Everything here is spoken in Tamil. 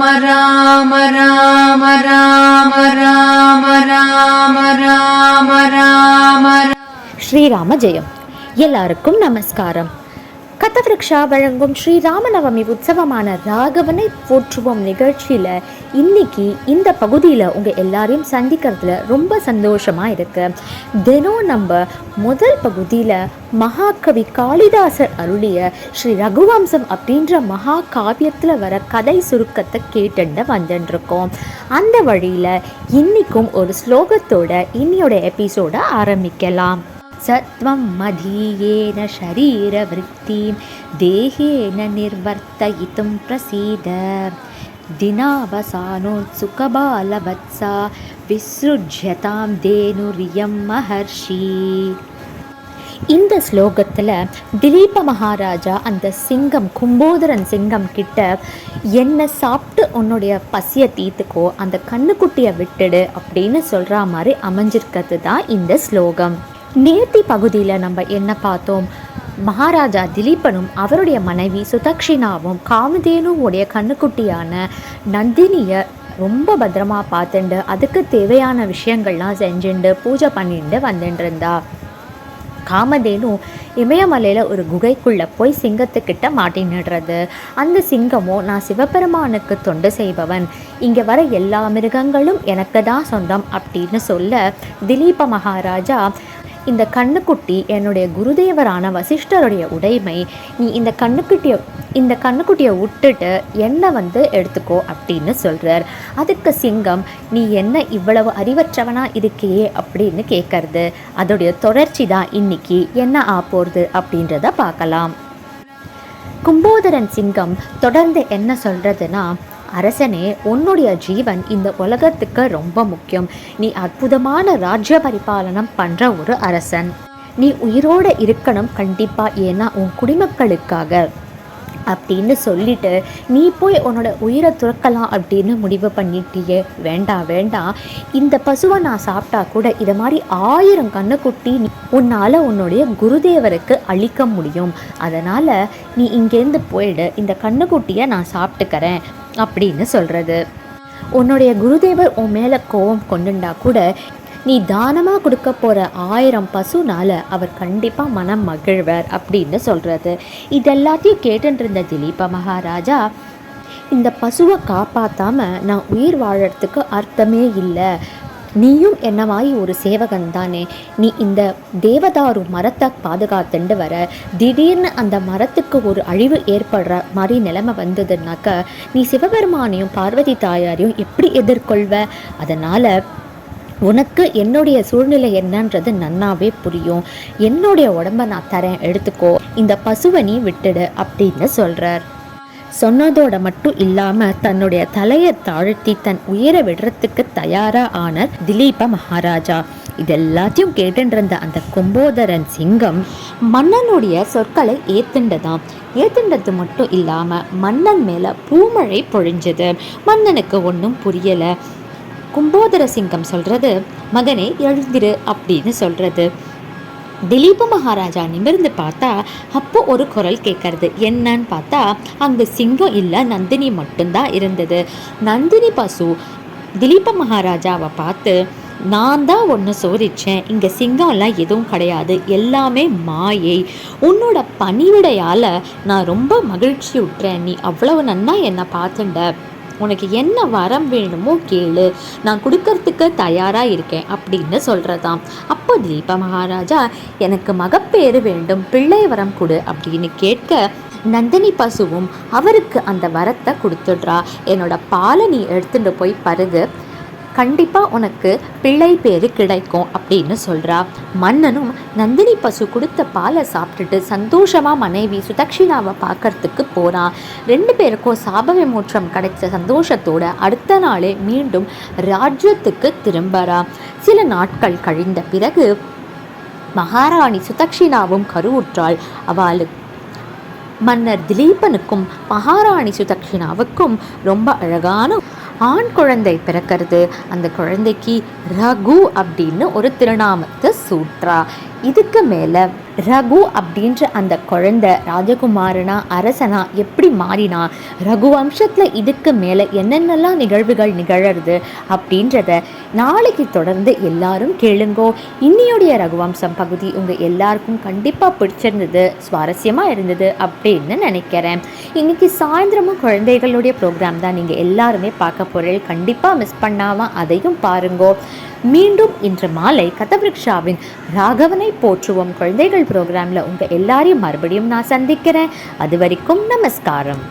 ராம ராம ராம ராம ராம ராம ராம ராம ஸ்ரீராம ஜெயம். எல்லாருக்கும் நமஸ்காரம். கதவிருக்ஷா வழங்கும் ஸ்ரீராமநவமி உற்சவமான ராகவனை போற்றுவோம் நிகழ்ச்சியில். இன்னைக்கு இந்த பகுதியில் உங்கள் எல்லாரையும் சந்திக்கிறதுல ரொம்ப சந்தோஷமாக இருக்கு. தினம் நம்ம முதல் பகுதியில் மகாகவி காளிதாசர் அருளிய ஸ்ரீ ரகுவம்சம் அப்படின்ற மகா காவியத்தில் வர கதை சுருக்கத்தை கேட்டுண்டு வந்துட்டுருக்கோம். அந்த வழியில் இன்னைக்கும் ஒரு ஸ்லோகத்தோட இன்னையோட எபிசோட ஆரம்பிக்கலாம். सत्वं मधीयेन शरीरवृत्तिं देहेन निर्वर्तयितुं प्रसीद दिनावसानोत्सुकबालवत्सा विसृज्यतां धेनुरियं महर्षि இந்த ஸ்லோகத்தில் திலீப மகாராஜா அந்த சிங்கம் கும்போதரன் சிங்கம் கிட்ட என்னை சாப்பிட்டு உன்னுடைய பசியை தீத்துக்கோ அந்த கண்ணுக்குட்டியை விட்டுடு அப்படின்னு சொல்கிற மாதிரி அமைஞ்சிருக்கிறது தான் இந்த ஸ்லோகம் நேர்த்தி பகுதியில் நம்ம என்ன பார்த்தோம்? மகாராஜா திலீபனும் அவருடைய மனைவி சுதக்ஷினாவும் காமதேனுவோடைய கண்ணுக்குட்டியான நந்தினியை ரொம்ப பத்திரமா பார்த்துண்டு அதுக்கு தேவையான விஷயங்கள்லாம் செஞ்சுண்டு பூஜை பண்ணிட்டு வந்துட்டு இருந்தா காமதேனு இமயமலையில் ஒரு குகைக்குள்ளே போய் சிங்கத்துக்கிட்ட மாட்டின்னுடுறது அந்த சிங்கமோ நான் சிவபெருமானுக்கு தொண்டு செய்பவன். இங்கே வர எல்லா மிருகங்களும் எனக்கு தான் சொந்தம் அப்படின்னு சொல்ல திலீப மகாராஜா இந்த கண்ணுக்குட்டி என்னுடைய குருதேவரான வசிஷ்டருடைய உடைமை நீ இந்த கண்ணுக்குட்டியை இந்த கண்ணுக்குட்டியை விட்டுட்டு என்னை வந்து எடுத்துக்கோ அப்படின்னு சொல்கிறார் அதுக்கு சிங்கம் நீ என்ன இவ்வளவு அறிவற்றவனா இருக்கியே? அப்படின்னு கேட்கறது அதோடைய தொடர்ச்சி தான் இன்னைக்கு என்ன ஆ போகிறது அப்படின்றத பார்க்கலாம். கும்போதரன் சிங்கம் தொடர்ந்து என்ன சொல்கிறதுனா அரசனே உன்னுடைய ஜீவன் இந்த உலகத்துக்கு ரொம்ப முக்கியம். நீ அற்புதமான ராஜ்ய பரிபாலனம் பண்ணுற ஒரு அரசன். நீ உயிரோடு இருக்கணும் கண்டிப்பாக ஏன்னா உன் குடிமக்களுக்காக. அப்படின்னு சொல்லிட்டு நீ போய் உன்னோட உயிரை துறக்கலாம் அப்படின்னு முடிவு பண்ணிட்டியே. வேண்டாம் வேண்டாம் இந்த பசுவை நான் சாப்பிட்டா கூட இதை மாதிரி ஆயிரம் கண்ணுக்குட்டி உன்னால் உன்னுடைய குருதேவருக்கு அழிக்க முடியும். அதனால் நீ இங்கேருந்து போயிடு. இந்த கண்ணுக்குட்டியை நான் சாப்பிட்டுக்கிறேன். அப்படின்னு சொல்கிறது உன்னுடைய குருதேவர் உன் மேலே கோபம் கொண்டுண்டா கூட நீ தானமாக கொடுக்க போகிற ஆயிரம் பசுனால் அவர் கண்டிப்பாக மனம் மகிழ்வர் அப்படின்னு சொல்கிறது இதெல்லாத்தையும் கேட்டுருந்த திலீப மகாராஜா இந்த பசுவை காப்பாற்றாமல் நான் உயிர் வாழறதுக்கு அர்த்தமே இல்லை. நீயும் என்னவாய் ஒரு சேவகன் தானே? நீ இந்த தேவதாரு மரத்தை பாதுகாத்துண்டு வர. திடீர்னு அந்த மரத்துக்கு ஒரு அழிவு ஏற்படுற மாதிரி நிலைமை வந்ததுன்னாக்க நீ சிவபெருமானையும் பார்வதி தாயாரையும் எப்படி எதிர்கொள்வ? அதனால் உனக்கு என்னுடைய சூழ்நிலை என்னன்றது நன்னாவே புரியும். என்னுடைய உடம்ப நான் தரேன் எடுத்துக்கோ. இந்த பசுவை நீ விட்டுடு அப்படின்னு சொல்கிறார் சொன்னதோட மட்டும் இல்லாம தன்னுடைய தலையை தாழ்த்தி தன் உயிரை விடுறதுக்கு தயாரா ஆன திலீப மகாராஜா. இதெல்லாத்தையும் கேட்டுருந்த அந்த கும்போதரன் சிங்கம் மன்னனுடைய சொற்களை ஏத்துண்டதாம். ஏத்துண்டது மட்டும் இல்லாம மன்னன் மேல பூமழை பொழிஞ்சது. மன்னனுக்கு ஒன்றும் புரியல. கும்போதர சிங்கம் சொல்றது மகனே எழுந்திரு அப்படின்னு சொல்றது. திலீப மகாராஜா நிமிர்ந்து பார்த்தா அப்போ ஒரு குரல் கேட்கறது. என்னன்னு பார்த்தா அங்கே சிங்கம் இல்லை நந்தினி மட்டும்தான் இருந்தது. நந்தினி பசு திலீப மகாராஜாவை பார்த்து நான் தான் ஒன்று சோதிச்சேன். இங்கே சிங்கம்லாம் எதுவும் கிடையாது. எல்லாமே மாயை. உன்னோட பணிவிடையால் நான் ரொம்ப மகிழ்ச்சி விட்டுறேன் நீ அவ்வளவு நன்னா என்னை பார்த்துண்ட உனக்கு என்ன வரம் வேணுமோ கேளு. நான் கொடுக்கறதுக்கு தயாராக இருக்கேன் அப்படின்னு சொல்கிறதாம் அப்போ தீப மகாராஜா எனக்கு மகப்பேறு வேண்டும் பிள்ளை வரம் கொடு அப்படின்னு கேட்க நந்தினி பசுவும் அவருக்கு அந்த வரத்தை கொடுத்துடுறா. என்னோட பாலை நீ எடுத்துட்டு போய் பருகு. கண்டிப்பாக உனக்கு பிள்ளை பேரு கிடைக்கும் அப்படின்னு சொல்கிறா மன்னனும் நந்தினி பசு கொடுத்த பாலை சாப்பிட்டுட்டு சந்தோஷமாக மனைவி சுதக்ஷினாவை பார்க்கறதுக்கு போகிறான் ரெண்டு பேருக்கும் சாப விமோற்றம் கிடைச்ச சந்தோஷத்தோட அடுத்த நாளே மீண்டும் ராஜ்யத்துக்கு திரும்பறா. சில நாட்கள் கழிந்த பிறகு மகாராணி சுதக்ஷினாவும் கருவுற்றாள். அவளுக்கு மன்னர் திலீபனுக்கும் மகாராணி சுதக்ஷினாவுக்கும் ரொம்ப அழகான ஆண் குழந்தை பிறக்கிறது. அந்த குழந்தைக்கு ரகு அப்படின்னு ஒரு திருநாமத்தை சூட்றா இதுக்கு மேலே ரகு அப்படின்ற அந்த குழந்தை ராஜகுமாரனா அரசனா எப்படி மாறினா ரகு வம்சத்தில் இதுக்கு மேலே என்னென்னலாம் நிகழ்வுகள் நிகழறது அப்படின்றத நாளைக்கு தொடர்ந்து எல்லாரும் கேளுங்கோ. இன்னியுடைய ரகுவம்சம் பகுதி உங்கள் எல்லாருக்கும் கண்டிப்பாக பிடிச்சிருந்தது சுவாரஸ்யமாக இருந்தது அப்படின்னு நினைக்கிறேன். இன்னைக்கு சாயந்தரமும் குழந்தைகளுடைய ப்ரோக்ராம் தான். நீங்கள் எல்லாருமே பார்க்க போகிறீர்கள் கண்டிப்பாக மிஸ் பண்ணாமல் அதையும் பாருங்கோ. மீண்டும் இன்று மாலை கதவிருக்ஷாவின் ராகவனை போற்றுவோம் குழந்தைகள் ப்ரோக்ராமில் உங்கள் எல்லாரையும் மறுபடியும் நான் சந்திக்கிறேன். அது வரைக்கும் நமஸ்காரம்.